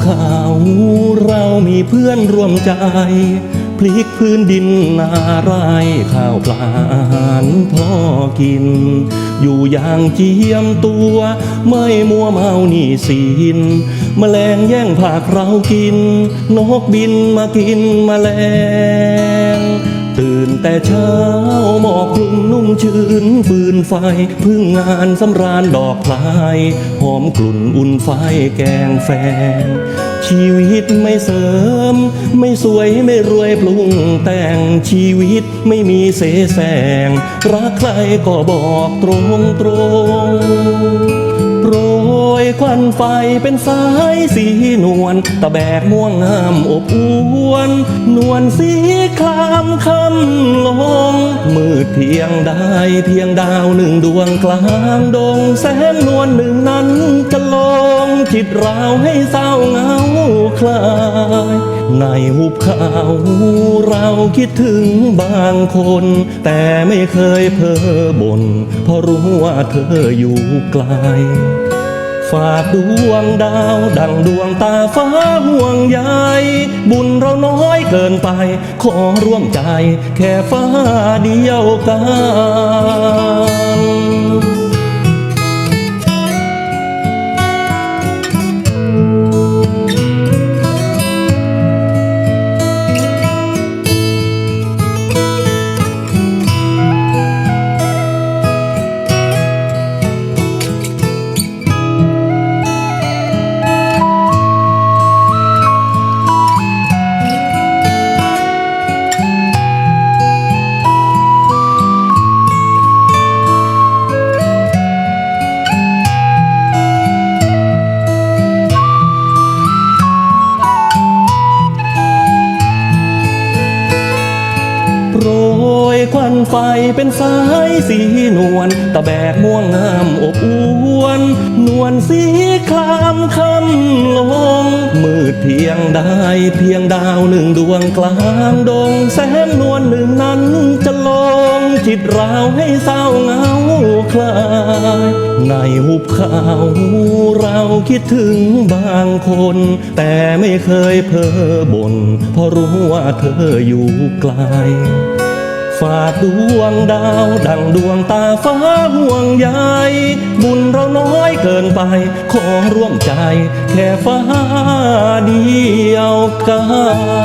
เขาเรามีเพื่อนร่วมใจ พลิกพื้นดินนาไรข้าวปลาอาหารพอกิน อยู่อย่างเจียมตัว ไม่มัวเมาหนี่สินแมลงแย่งผักเรากิน นกบินมากินแมลง ตื่นแต่เช้าหมอก ชื้นฟืนไฟ พึ่งงานสำราญดอกพลาย หอมกลุ่นอุ่นไฟแกงแฟง ชีวิตไม่เสริม ไม่สวยไม่รวยปรุงแต่งชีวิตไม่มีเสแสร้งรักใครก็บอกตรงตรงโปรยควันไฟเป็นสายสีนวลตะแบกม่วงงามอบอวน นวลสีคลามคำลง เพียงได้เพียงดาวหนึ่งดวงกลางดงแสงนวลหนึ่งนั้นจะลงจิตราวให้เศร้าเหงาคลาย ในหุบเขาเราคิดถึงบางคน แต่ไม่เคยเพ้อบ่นเพราะรู้ว่าเธออยู่ไกล ฝากดวงดาวดังดวงตาฟ้าห่วงใยบุญเราน้อยเกินไป ขอร่วมใจ แค่ฟ้าเดียวกัน ไฟเป็นสายสีนวลตะแบกม่วงงามอบอวน นวลสีคลามคำลง มืดเพียงได้เพียงดาวหนึ่งดวงกลางดงแสงนวลหนึ่งนั้นจะลงจิตราวให้เศร้าเหงาคลาย ในหุบเขาเราคิดถึงบางคน แต่ไม่เคยเพ้อบ่นเพราะรู้ว่าเธออยู่ไกล ฝากดวงดาว ดังดวงตาฟ้าห่วงใยบุญเราน้อยเกินไป ขอร่วมใจ แค่ฟ้าเดียวกัน